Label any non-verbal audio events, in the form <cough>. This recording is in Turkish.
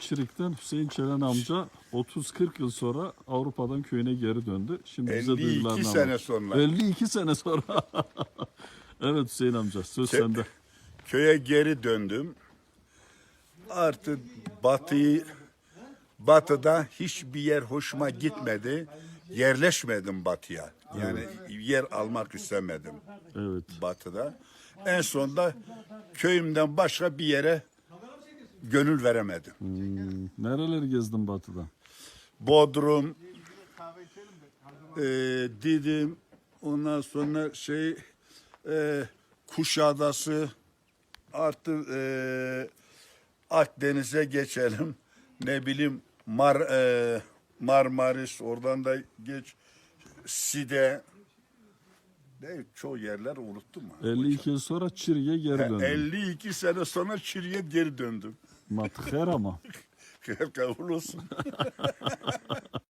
Çirik'ten Hüseyin Çelen amca 30-40 yıl sonra Avrupa'dan köyüne geri döndü. Şimdi bize 52 duygularını sene anlat. sonra. 52 sene sonra. <laughs> evet Hüseyin amca söz Şey- sende. Köye geri döndüm. Artık batıyı batıda hiçbir yer hoşuma gitmedi. Yerleşmedim batıya. Yani yer almak istemedim Evet. batıda. En sonunda köyümden başka bir yere gönül veremedim. Hmm, Nereleri gezdin batıda? Bodrum, e, Didim, ondan sonra şey e, Kuşadası, artık e, Akdeniz'e geçelim. Ne bileyim Mar e, Marmaris, oradan da geç Side. Ne, çoğu yerler unuttum. ha. 52 yıl sonra Çirik'e geri döndün. 52 sene sonra Çiri'ye geri döndüm. მათ ხერამა? ხერკაულოს